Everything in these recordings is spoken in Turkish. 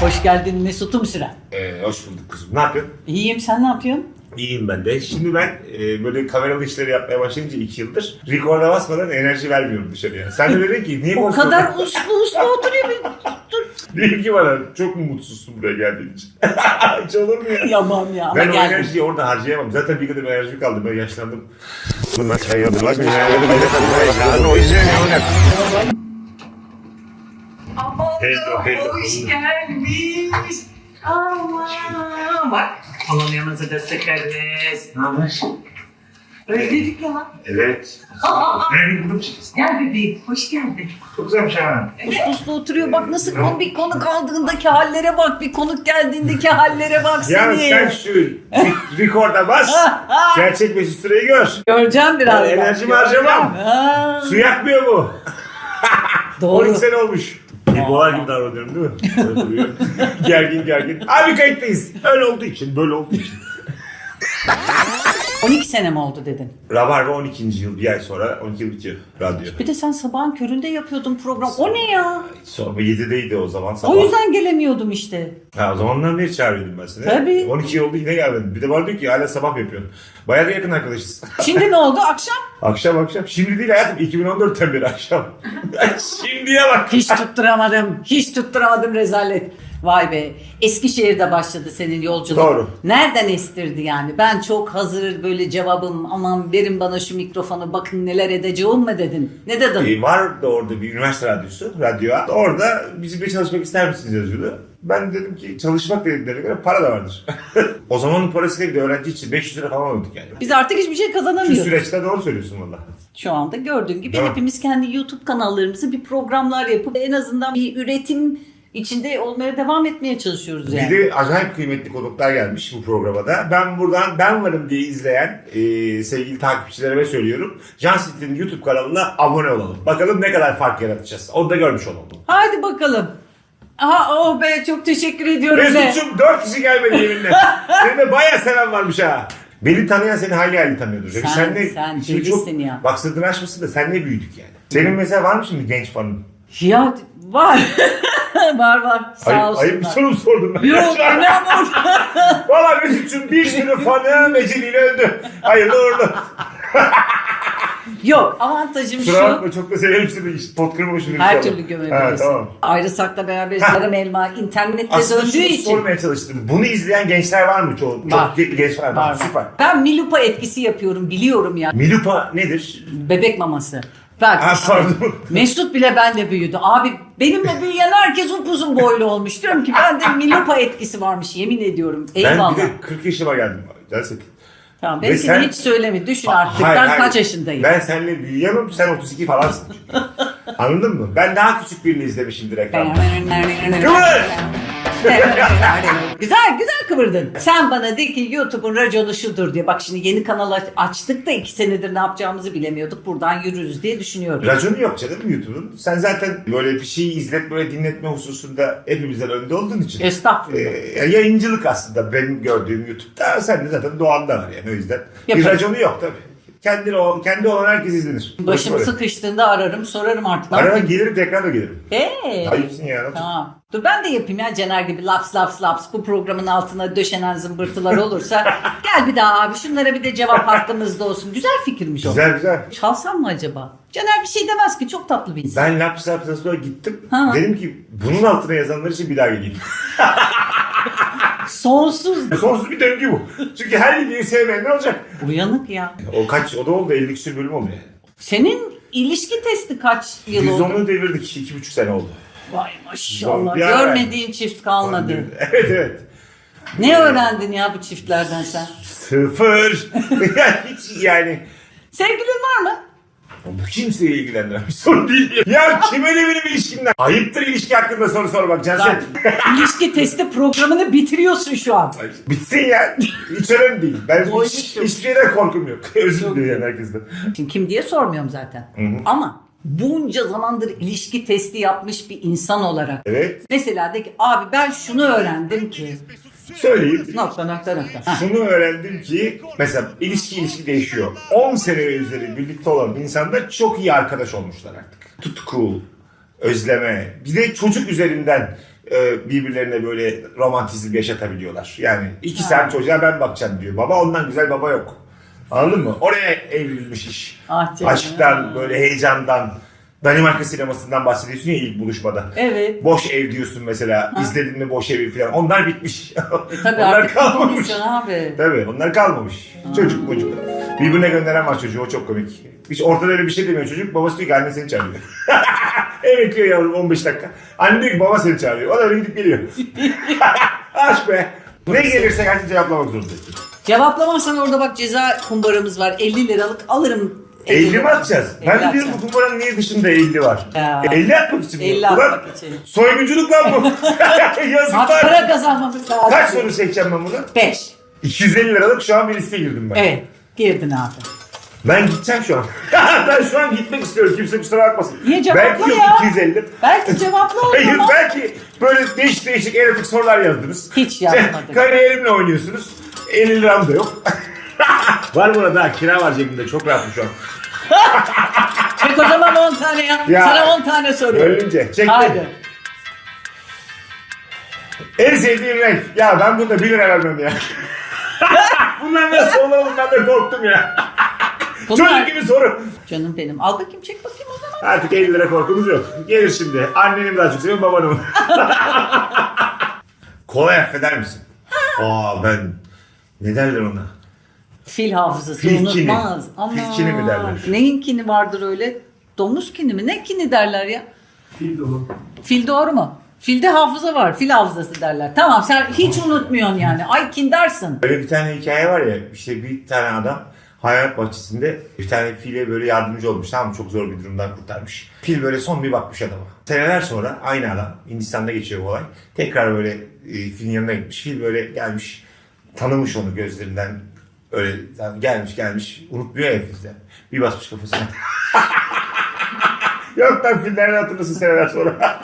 Hoş geldin Mesut'um Süren. Ee, hoş bulduk kızım. Ne yapıyorsun? İyiyim sen ne yapıyorsun? İyiyim ben de. Şimdi ben e, böyle kameralı işleri yapmaya başlayınca iki yıldır rekorda basmadan enerji vermiyorum dışarıya. Sen de dedin ki niye O konuşmadın? kadar uslu uslu oturuyor bir dur. Dedim ki bana çok mu mutsuzsun buraya geldiğin için? Hiç olur mu ya? Yaman ya ama Ben o geldim. enerjiyi orada harcayamam. Zaten bir kadar enerji kaldı. Ben yaşlandım. Bunlar Hello, hello. Hoş gelmiş. Aman. Bak kolonyamızı da sıkarız. Ne haber? Özledik ya. Evet. Nerede buldum çıkıyorsun? Gel bebeğim hoş geldin. Çok güzelmiş ha. Uslu uslu oturuyor bak nasıl konu, bir konuk aldığındaki hallere bak bir konuk geldiğindeki hallere bak Ya seni. sen şu re- rekorda bas. Gerçek Mesut Süreyi gör. Göreceğim biraz. Ben enerjimi harcamam. Ha, Su yakmıyor bu. Doğru. 12 sene olmuş. Bipolar gibi davranıyorum değil mi? Gergin gergin. Abi kayıttayız. Öyle olduğu için, böyle olduğu için. 12 sene mi oldu dedin? Rabarba 12. yıl, bir ay sonra 12 yıl bitiyor radyo. Bir de sen sabahın köründe yapıyordun program. O ne ya? Sonra 7'deydi o zaman sabah. O yüzden gelemiyordum işte. Ha, o zamandan beri çağırıyordum ben seni. Tabii. 12 yıl oldu yine gelmedin. Bir de bana diyor ki hala sabah yapıyorsun? Bayağı da yakın arkadaşız. Şimdi ne oldu? Akşam? akşam akşam. Şimdi değil hayatım 2014'ten beri akşam. Şimdiye bak. Hiç tutturamadım. Hiç tutturamadım rezalet. Vay be. Eskişehir'de başladı senin yolculuğun. Doğru. Nereden estirdi yani? Ben çok hazır böyle cevabım aman verin bana şu mikrofonu bakın neler edeceğim mi dedin? Ne dedin? Ee, var da orada bir üniversite radyosu, radyo. Orada bizimle çalışmak ister misiniz yazıyordu. Ben dedim ki çalışmak dediklerine göre para da vardır. o zamanın parasıyla bir öğrenci için 500 lira falan alıyorduk yani. Biz artık hiçbir şey Şu kazanamıyoruz. süreçte doğru söylüyorsun valla. Şu anda gördüğün gibi Değil mi? hepimiz kendi YouTube kanallarımızı bir programlar yapıp en azından bir üretim içinde olmaya devam etmeye çalışıyoruz yani. Bir de acayip kıymetli konuklar gelmiş bu programa da. Ben buradan ben varım diye izleyen e, sevgili takipçilerime söylüyorum. Can Sit'in YouTube kanalına abone olalım. Bakalım ne kadar fark yaratacağız. Onu da görmüş olalım. Hadi bakalım. Aha oh be çok teşekkür ediyorum. Mesut'cum 4 kişi gelmedi yeminle. Senin de bayağı seven varmış ha. Beni tanıyan seni hayli hayli tanıyordur. Sen- ne, sen şimdi delisin ya. Bak sırtını açmışsın da sen ne büyüdük yani. Senin mesela var mı şimdi genç fanın? Ya var. var var. Sağ Ayıp, olsunlar. ayıp bir soru mu sordum ben? Yok inan Valla Mesut'cum bir sürü fanı meceliyle öldü. Hayırlı uğurlu. Yok avantajım Kusura şu. bakma çok da severim seni. İşte pot kırmamış mı? Her türlü gömebiliriz. Ha, tamam. Ayrısak da beraber yarım elma internette Aslında döndüğü şunu için. sormaya çalıştım. Bunu izleyen gençler var mı? Çok, çok Var. ge- genç var. Var, var. Süper. Ben Milupa etkisi yapıyorum biliyorum ya. Milupa nedir? Bebek maması. Bak Ha, pardon. Mesut bile benle büyüdü. Abi benimle büyüyen herkes upuzun boylu olmuş. Diyorum ki bende Milupa etkisi varmış yemin ediyorum. Eyvallah. Ben bir de 40 yaşıma geldim. Gerçekten. Tamam, belki sen- hiç söyleme. Düşün artık Hayır, ben hayır. kaç yaşındayım. Ben seninle büyüyemem, sen 32 falansın. Anladın mı? Ben daha küçük birini izlemişimdir ekranda. Kıvır! güzel güzel kıvırdın. Sen bana de ki YouTube'un raconu şudur diye. Bak şimdi yeni kanal aç- açtık da iki senedir ne yapacağımızı bilemiyorduk. Buradan yürürüz diye düşünüyorum. Raconu yok canım YouTube'un. Sen zaten böyle bir şeyi izletme, dinletme hususunda hepimizden önde olduğun için. Estağfurullah. Ee, yayıncılık aslında benim gördüğüm YouTube'da. Sen de zaten doğanda var yani o yüzden. Bir Yaparım. raconu yok tabii. Kendi, o, kendi olan herkes izlenir. Başım Böyle. sıkıştığında ararım sorarım artık. Yapayım? gelirim tekrar da gelirim. Hey. Ayıpsın ya. Tamam. Dur ben de yapayım ya Cener gibi laps laps laps bu programın altına döşenen zımbırtılar olursa gel bir daha abi şunlara bir de cevap hakkımızda olsun. Güzel fikirmiş o. Güzel güzel. Çalsam mı acaba? Caner bir şey demez ki çok tatlı bir insan. Ben laps laps'a sonra gittim. Ha. Dedim ki bunun altına yazanlar için bir daha geleyim. Sonsuz. Sonsuz bir döngü bu. Çünkü her videoyu sevmeyen ne olacak? Uyanık ya. O kaç, o da oldu 50 küsür bölüm oldu yani. Senin ilişki testi kaç yıl Biz oldu? onu devirdik. iki buçuk sene oldu. Vay maşallah. Ara- Görmediğin çift kalmadı. Evet evet. Ne öğrendin ya bu çiftlerden sen? Sıfır. yani hiç yani. Sevgilin var mı? Bu kimseyi ilgilendiren bir soru değil. Ya kime ne benim ilişkimden? Ayıptır ilişki hakkında soru sormak Cansen. Lan, ilişki testi programını bitiriyorsun şu an. Ay, Bitsin ya. Hiç önemli değil. Ben hiç, Doymuşum. hiçbir şeyden korkum yok. Özür dilerim herkesten. Şimdi kim diye sormuyorum zaten. Ama bunca zamandır ilişki testi yapmış bir insan olarak. Evet. Mesela de ki abi ben şunu öğrendim ki. Söyleyeyim. Nokta nokta nokta. Şunu öğrendim ki mesela ilişki ilişki değişiyor. 10 sene üzeri birlikte olan insanlar çok iyi arkadaş olmuşlar artık. Tutku, özleme, bir de çocuk üzerinden e, birbirlerine böyle romantizm yaşatabiliyorlar. Yani iki sen çocuğa ben bakacağım diyor. Baba ondan güzel baba yok. Anladın mı? Oraya evrilmiş iş. Ah. Aşktan, böyle heyecandan. Danimarka sinemasından bahsediyorsun ya ilk buluşmada. Evet. Boş ev diyorsun mesela. İzledin mi boş evi falan. Onlar bitmiş. Tabii onlar artık kalmamış. abi. Tabii onlar kalmamış. Çocuk çocuk. Birbirine gönderen var çocuğu o çok komik. Hiç ortada öyle bir şey demiyor çocuk. Babası diyor ki anne seni çağırıyor. Ev bekliyor yavrum 15 dakika. Anne diyor ki baba seni çağırıyor. O da öyle gidip geliyor. Aşk be. Ne gelirse herkes cevaplamak zorundayız. Cevaplamazsan orada bak ceza kumbaramız var. 50 liralık alırım. 50 mi atacağız? 50 Ben de diyorum bu kumbaranın niye dışında 50 var? Ya. 50 atmak için mi? 50 Ulan, atmak için. Soygunculuk lan bu. Hak Yazıklar. para kazanmamız lazım. Kaç soru çekeceğim ben bunu? 5. 250 liralık şu an bir liste girdim ben. Evet. Girdin abi. Ben gideceğim şu an. ben şu an gitmek istiyorum. Kimse kusura bakmasın. Niye cevapla belki yok ya? 250. Belki cevapla o Hayır zaman. belki böyle değişik değişik erotik sorular yazdınız. Hiç yazmadım. Kariyerimle oynuyorsunuz. 50 liram da yok. var burada ha, kira var cebimde çok rahatım şu an. Çek o zaman 10 tane ya. Ya. Sana 10 tane soruyorum. Ölünce çektim. Haydi. En sevdiğim renk. Ya ben bunda 1 lira vermem ya. Bunlar nasıl olalım ben de korktum ya. Bunlar... Çocuk gibi soru. Canım benim. Al bakayım çek bakayım o zaman. Artık 50 lira korkumuz yok. Gelir şimdi. Anneni mi daha çok seviyorum babanı mı? Kolay affeder misin? Aa ben ne derler ona? Fil hafızası Filkini. unutmaz. Ama Filkini mi derler? Neyin kini vardır öyle? Domuz kini mi? Ne kini derler ya? Fil dolu. Fil doğru mu? Filde hafıza var. Fil hafızası derler. Tamam sen hiç unutmuyorsun yani. Ay kin dersin. Böyle bir tane hikaye var ya işte bir tane adam hayvanat bahçesinde bir tane file böyle yardımcı olmuş tamam mı? Çok zor bir durumdan kurtarmış. Fil böyle son bir bakmış adama. Seneler sonra aynı adam Hindistan'da geçiyor bu olay. Tekrar böyle e, filin yanına gitmiş. Fil böyle gelmiş tanımış onu gözlerinden öyle yani gelmiş gelmiş unutmuyor ya filden. Bir basmış kafasına. Yok lan fillerden hatırlasın seneler sonra.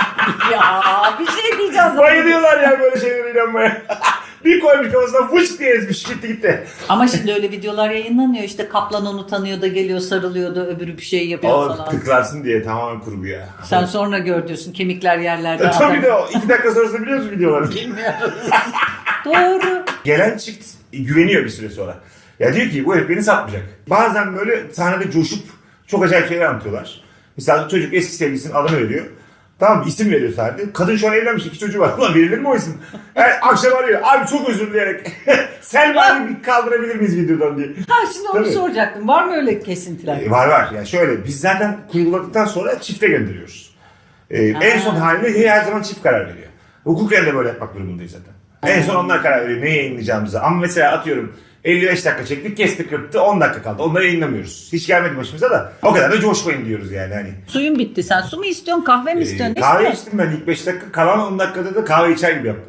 ya bir şey diyeceğim. Bayılıyorlar ya böyle şeylere inanmaya. bir koymuş kafasına fış diye ezmiş gitti gitti. Ama şimdi öyle videolar yayınlanıyor. İşte kaplan onu tanıyor da geliyor sarılıyor da öbürü bir şey yapıyor O falan. tıklarsın diye tamamen kurgu ya. Sen sonra gör diyorsun kemikler yerlerde. E, adam. tabii de o. iki dakika sonrasında biliyor musun videoları? Bilmiyorum. Doğru. Gelen çift güveniyor bir süre sonra. Ya diyor ki bu herif beni satmayacak. Bazen böyle sahnede coşup çok acayip şeyler anlatıyorlar. Mesela çocuk eski sevgilisinin adını veriyor. Tamam mı? İsim veriyor sahnede. Kadın şu an evlenmiş iki çocuğu var. Ulan verilir mi o isim? Yani akşam arıyor. Abi çok özür dileyerek. Selma'yı bir kaldırabilir miyiz videodan diye. Ha şimdi onu Tabii. soracaktım. Var mı öyle kesintiler? E, var var. Yani şöyle biz zaten kurguladıktan sonra çifte gönderiyoruz. E, en son haline her zaman çift karar veriyor. Hukuken de böyle yapmak durumundayız zaten. En son onlar karar veriyor ne yayınlayacağımıza. Ama mesela atıyorum 55 dakika çektik kestik kırptı 10 dakika kaldı. Onları yayınlamıyoruz. Hiç gelmedi başımıza da. O kadar da coşmayın diyoruz yani. Hani. Suyun bitti. Sen su mu istiyorsun kahve mi E, istiyorsun? Ne kahve istiyorsun? içtim ben ilk 5 dakika. Kalan 10 dakikada da kahve içer gibi yaptım.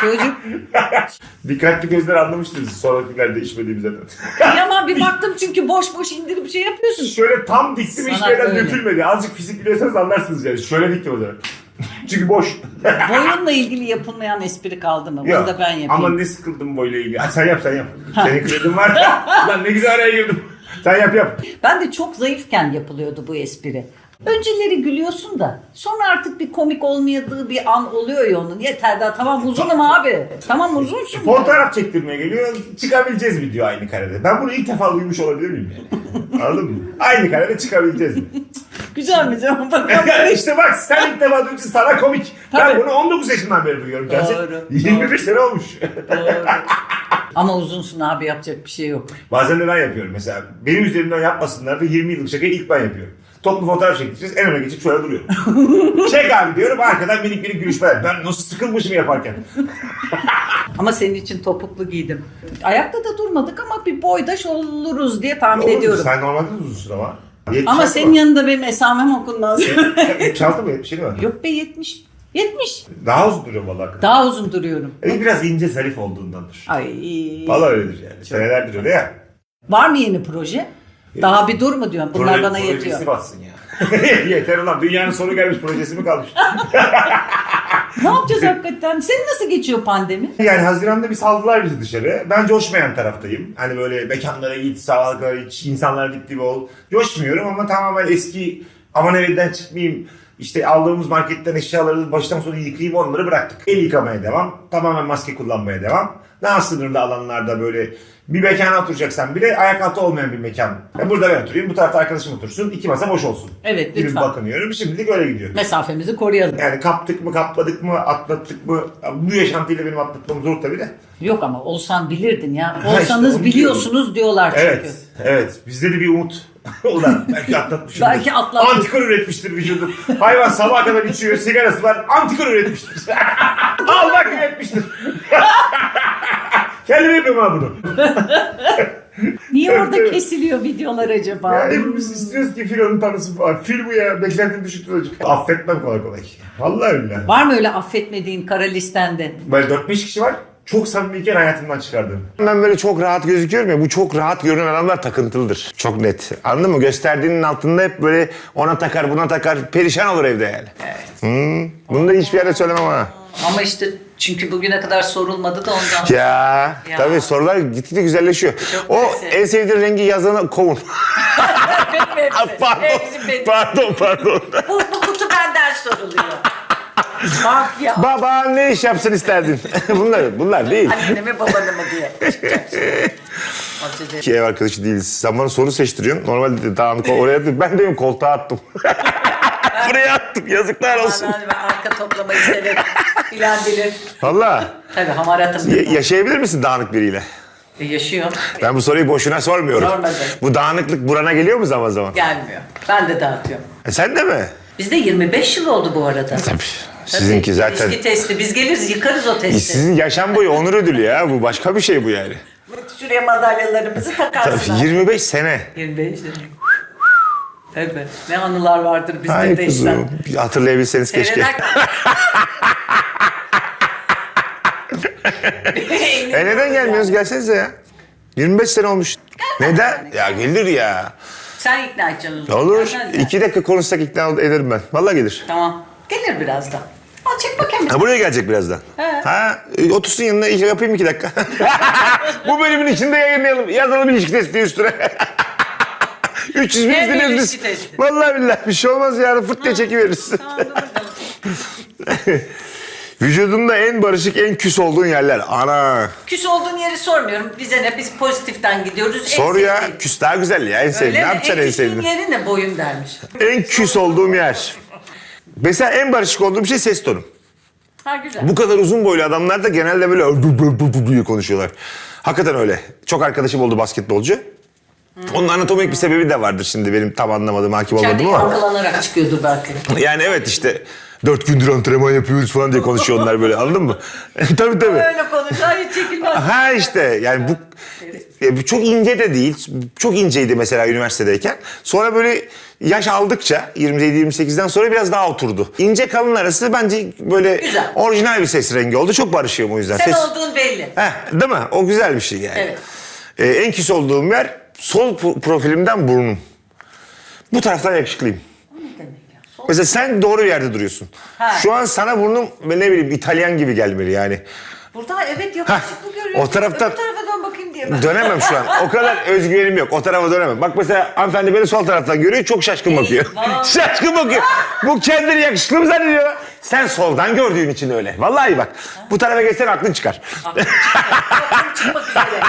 Çocuk. Dikkatli gözler anlamıştınız sonrakilerde içmediğim zaten. Ama bir baktım çünkü boş boş indirip şey yapıyorsun. Şöyle tam diktim hiçbir Sanat yerden öyle. dökülmedi. Azıcık fizik biliyorsanız anlarsınız yani. Şöyle diktim o zaman. Çünkü boş. Boyunla ilgili yapılmayan espri kaldı mı? Bunu da ben yapayım. Ama ne sıkıldım boyla ilgili. Ha, sen yap sen yap. Senin kredin var. Lan ne güzel araya girdim. Sen yap yap. Ben de çok zayıfken yapılıyordu bu espri. Önceleri gülüyorsun da sonra artık bir komik olmadığı bir an oluyor ya onun. Yeter daha tamam uzunum abi. Tamam uzunsun. Fotoğraf çektirmeye geliyor. Çıkabileceğiz mi diyor aynı karede. Ben bunu ilk defa duymuş olabilir miyim yani? Anladın mı? Aynı karede çıkabileceğiz mi? Güzel mi canım? Bakalım. işte bak sen ilk defa duyunca sana komik. Ben Tabii. bunu 19 yaşından beri duyuyorum. Gerçi Doğru, 21 sene olmuş. Doğru. Ama uzunsun abi yapacak bir şey yok. Bazen de ben yapıyorum mesela. Benim üzerimden yapmasınlar da 20 yıllık şakayı ilk ben yapıyorum. Toplu fotoğraf çektireceğiz. En öne geçip şöyle duruyorum. Çek abi diyorum. Arkadan minik minik gülüşmeler. Ben nasıl sıkılmışım yaparken. Ama senin için topuklu giydim. Ayakta da durmadık ama bir boydaş oluruz diye tahmin Olur, ediyorum. Sen normalde de uzunsun ama. Ama 76 senin var. yanında benim esamem okunmaz. 76 mı? 77 mi? Yok be 70. 70. Daha uzun duruyor hakikaten. Daha uzun duruyorum. E, biraz ince zarif olduğundandır. Ay. Vallahi öyledir yani. Senelerdir öyle ya. Var mı yeni proje? Daha bir dur mu diyorsun? Bunlar Proje- bana projesi yetiyor. batsın ya. Yeter ulan. Dünyanın sonu gelmiş projesi mi kalmış? Ne yapacağız hakikaten? Senin nasıl geçiyor pandemi? Yani Haziran'da bir saldılar bizi dışarı. Ben coşmayan taraftayım. Hani böyle mekanlara git, sağlıklara iç, insanlara dip dibe ol. Coşmuyorum ama tamamen eski aman evden çıkmayayım, İşte aldığımız marketten eşyaları baştan sona yıkayıp onları bıraktık. El yıkamaya devam. Tamamen maske kullanmaya devam. Daha sınırlı alanlarda böyle bir mekana oturacaksan bile ayak altı olmayan bir mekan. Ya burada ben oturayım, bu tarafta arkadaşım otursun. iki masa boş olsun. Evet, lütfen. bakınıyorum. Şimdilik öyle gidiyor. Mesafemizi koruyalım. Yani kaptık mı, kapladık mı, atlattık mı? Bu yaşantıyla benim atlatmam zor tabii de. Yok ama olsan bilirdin ya. İşte Olsanız onu biliyorsunuz diyorlar çünkü. Evet, evet. Bizde de bir umut. Ulan belki atlatmışım. Belki atlattık. Antikor üretmiştir vücudum. Hayvan sabaha kadar içiyor, sigarası var. Antikor üretmiştir. Al bak üretmiştir. Kendim yapıyorum ha bunu. Niye Evet, orada evet. kesiliyor videolar acaba? Ya hepimiz istiyoruz ki filonun tanısı var. Fil bu ya. Beklentim düşük tutacak. Affetmem kolay kolay. Vallahi öyle. Var mı öyle affetmediğin kara listende? Böyle 4-5 kişi var. Çok samimiyken hayatımdan çıkardım. Ben böyle çok rahat gözüküyorum ya bu çok rahat görünen adamlar takıntılıdır. Çok net. Anladın mı? Gösterdiğinin altında hep böyle ona takar buna takar perişan olur evde yani. Hmm. Bunu da hiçbir yerde söylemem ha. Ama işte çünkü bugüne kadar sorulmadı da ondan. Ya, Ya. tabii sorular gitgide güzelleşiyor. Çok o en sevdiğin rengi yazana kovun. benim hepsi. pardon, Hepsi benim. pardon, pardon. Bu, bu kutu benden soruluyor. Bak ya. Baba ne iş yapsın isterdin? bunlar, bunlar değil. Annemi mi babanı mı diye. de- İki ev arkadaşı değiliz. Sen bana soru seçtiriyorsun. Normalde dağınık oraya attım. Ben diyorum koltuğa attım. Buraya attım. Yazıklar olsun. Ben arka toplamayı severim. Bilen bilir. Valla. Tabii hamaratım. Ya- yaşayabilir misin dağınık biriyle? E, yaşıyor. Ben bu soruyu boşuna sormuyorum. Sormadım. Bu dağınıklık burana geliyor mu zaman zaman? Gelmiyor. Ben de dağıtıyorum. E sen de mi? Bizde 25 yıl oldu bu arada. Tabii. Sizinki Tabii, zaten. İlişki testi. Biz geliriz yıkarız o testi. Sizin yaşam boyu onur ödülü ya. Bu başka bir şey bu yani. Şuraya madalyalarımızı takarsın. Tabii 25 sene. 25 yıl. Evet. Ne anılar vardır bizde Ay de işte. kuzum. Hatırlayabilseniz keşke. E neden gelmiyoruz? Gelsenize ya. 25 sene olmuş. Neden? Ya gelir ya. Sen ikna edeceksin o zaman. Olur. Gelmez ya. İki dakika konuşsak ikna ederim ben. Vallahi gelir. Tamam. Gelir birazdan. Çek bakayım. Ha buraya gelecek birazdan. He. Ha e, otursun yanına iş yapayım iki dakika. Bu bölümün içinde yayınlayalım. Yazalım ilişki testi üstüne. 300 bin bir ilişki biz. testi? Vallahi billahi bir şey olmaz yarın fırt diye çekiveririz. Tamam dur bakalım. Vücudunda en barışık, en küs olduğun yerler. Ana. Küs olduğun yeri sormuyorum. Bize ne? Biz pozitiften gidiyoruz. En Sor ya. sevdiğin. Küs daha güzel ya. En sevdiğin. Ne mi? yapacaksın en küstüğün sevdiğin? yeri ne boyun dermiş. En küs olduğum yer. Mesela en barışık olduğum şey ses tonum. Ha güzel. Bu kadar uzun boylu adamlar da genelde böyle diye konuşuyorlar. Hakikaten öyle. Çok arkadaşım oldu basketbolcu. Onun anatomik bir sebebi de vardır şimdi benim tam anlamadığım hakim İçeride olmadım ama. yankılanarak çıkıyordur belki. Yani evet işte dört gündür antrenman yapıyoruz falan diye konuşuyor onlar böyle anladın mı? tabii tabii. Öyle konuş. Hayır çekilmez. Ha işte yani bu e, bu çok ince de değil. Çok inceydi mesela üniversitedeyken. Sonra böyle yaş aldıkça 27-28'den sonra biraz daha oturdu. İnce kalın arası bence böyle Güzel. orijinal bir ses rengi oldu. Çok barışıyorum o yüzden. Sen ses... olduğun belli. Heh, değil mi? O güzel bir şey yani. Evet. Ee, en küs olduğum yer sol pro- profilimden burnum. Bu taraftan yakışıklıyım. Ne demek ya? Sol- Mesela sen doğru yerde duruyorsun. Ha. Şu an sana burnum ne bileyim İtalyan gibi gelmeli yani. Burada evet yakışıklı görüyorum. o taraftan- Öbür tarafa dön bakayım diye ben. Dönemem şu an. O kadar özgüvenim yok. O tarafa dönemem. Bak mesela hanımefendi beni sol taraftan görüyor. Çok şaşkın bakıyor. Şaşkın bakıyor. Bu kendini yakışıklı mı zannediyor? Sen soldan gördüğün için öyle. Vallahi bak. Bu tarafa geçsen aklın çıkar. Aklım çıkmak üzere.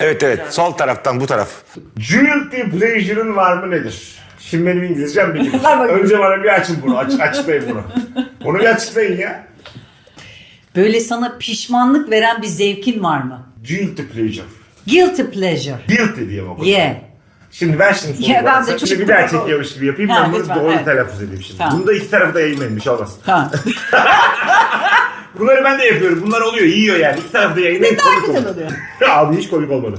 Evet evet. Sol taraftan bu taraf. Guilty pleasure'ın var mı nedir? Şimdi benim İngilizcem bakayım. Önce bana bir açın bunu. Aç, açıklayın bunu. Bunu bir açıklayın ya. Böyle sana pişmanlık veren bir zevkin var mı? Guilty pleasure. Guilty pleasure. Guilty diye mi? Yeah. Şimdi ver şimdi soruyu. Ya ben bana. de çok- şimdi bir daha çekiyormuş gibi yapayım. Ha, ben bunu lütfen, doğru evet. telaffuz edeyim şimdi. Tamam. Bunu da iki tarafı da yayınlayın. Bir şey olmaz. Tamam. Bunları ben de yapıyorum. Bunlar oluyor. Yiyor yani. İki tarafı da yayınlayın. Daha komik güzel oluyor. Abi hiç komik olmadı.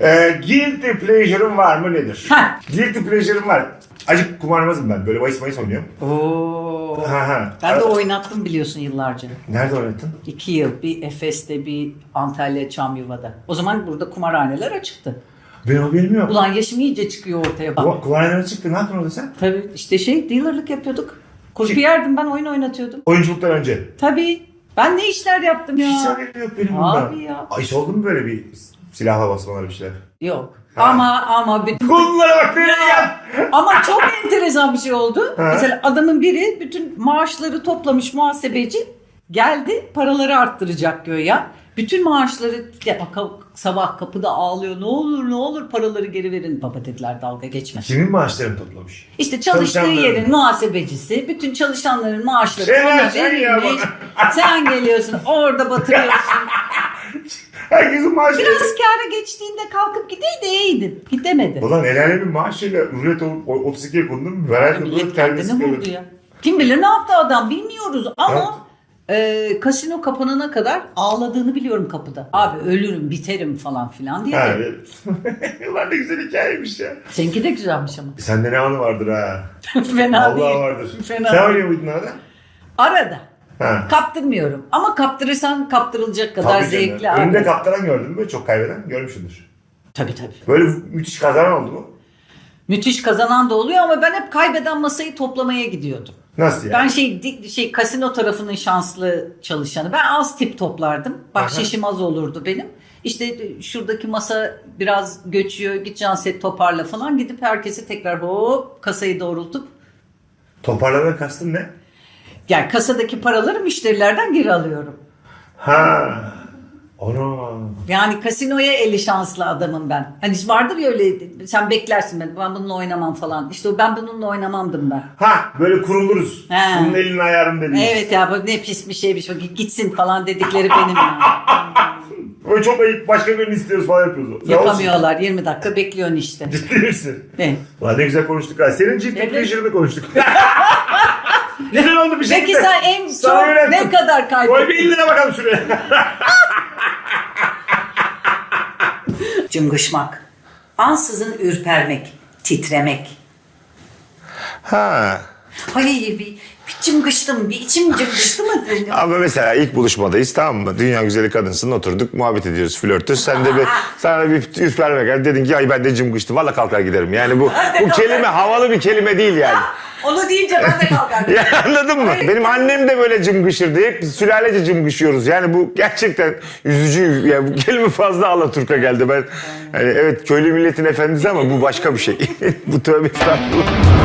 Ee, guilty pleasure'ın var mı nedir? Ha. Guilty pleasure'ım var. Acık kumarbazım ben. Böyle bahis bahis oynuyorum. Oo. Ha, ha. Ben de oynattım biliyorsun yıllarca. Nerede oynadın? İki yıl bir Efes'te bir Antalya Çamyuva'da. O zaman burada kumarhaneler açıktı. Benim haberim yok. Ulan yaşım iyice çıkıyor ortaya bak. Ku- Kumarhaneden çıktı. Ne yaptın orada sen? Tabii işte şey dealerlık yapıyorduk. Kumpiyerdim ben oyun oynatıyordum. Oyunculuktan önce. Tabii. Ben ne işler yaptım ya. Hiç haberim yok benim Abi bundan. ya. Ay, hiç oldu mu böyle bir silahla basmalar bir şeyler? Yok. Ama ama bütün Konulara bak gel. ama çok enteresan bir şey oldu. Mesela adamın biri bütün maaşları toplamış muhasebeci geldi paraları arttıracak göğe. Bütün maaşları ya, sabah kapıda ağlıyor. Ne olur ne olur paraları geri verin. Baba dediler dalga geçme. Kimin maaşlarını toplamış? İşte çalıştığı yerin muhasebecisi bütün çalışanların maaşları Şeyler şey ya verilmiş. Sen geliyorsun orada batırıyorsun. Herkesin maaşı. Biraz kâra geçtiğinde kalkıp gideydi iyiydin. Gidemedi. Ulan el alemin maaşıyla rulet olup o- 32'ye kondun mu? Millet ediyorum. kendini terbiyesiz vurdu bir- ya. Kim bilir ne yaptı adam bilmiyoruz ama e, kasino kapanana kadar ağladığını biliyorum kapıda. Abi ölürüm biterim falan filan diye. Ha, evet. Ulan ne güzel hikayeymiş ya. Seninki de güzelmiş ama. Sende ne anı vardır ha? Fena Allah değil. vardır. Fena Sen değil. oynuyor muydun arada? Arada. Ha. Kaptırmıyorum. Ama kaptırırsan kaptırılacak kadar Tabii canım. zevkli Önünde abi. kaptıran gördün mü? Çok kaybeden görmüşsündür. Tabii tabii. Böyle müthiş kazanan oldu mu? Müthiş kazanan da oluyor ama ben hep kaybeden masayı toplamaya gidiyordum. Nasıl yani? Ben şey di- şey kasino tarafının şanslı çalışanı. Ben az tip toplardım. Bahşişim az olurdu benim. İşte şuradaki masa biraz göçüyor. Git set toparla falan. Gidip herkesi tekrar hop kasayı doğrultup Toparlanan kastın ne? Yani kasadaki paraları müşterilerden geri alıyorum. Ha. Ana. Yani kasinoya eli şanslı adamım ben. Hani vardır ya öyle sen beklersin ben, ben bununla oynamam falan. İşte ben bununla oynamamdım ben. Ha böyle kuruluruz. He. Bunun elini ayarım dediğimiz. Evet ya bu ne pis bir şeymiş. Gitsin falan dedikleri benim. Böyle çok ayıp başka birini istiyoruz falan yapıyoruz. Yapamıyorlar. 20 dakika bekliyorsun işte. Ciddi misin? Evet. Ulan ne güzel konuştuk ha. Senin ciddi Evet. konuştuk. güzel oldu bir şey. Peki sen en Sana çok öyle- ne kadar Koy bir kaybettin? 50 lira bakalım şuraya. Cıngışmak. Ansızın ürpermek, titremek. ha. Ay bir, bir cıngıştım, bir içim cıngıştı mı? Ama mesela ilk buluşmadayız tamam mı? Dünya güzeli kadınsın oturduk muhabbet ediyoruz flörtöz. Sen de bir sana bir ürperme geldi dedin ki ay ben de cıngıştım. Valla kalkar giderim. Yani bu bu kelime havalı bir kelime değil yani. Onu deyince ben de kalkardım. Ya anladın mı? Benim annem de böyle cımbışırdı. Hep sülalece cımbışıyoruz. Yani bu gerçekten üzücü. Yani bu kelime fazla Alaturka geldi. Ben hani evet köylü milletin efendisi ama bu başka bir şey. bu tövbe estağfurullah.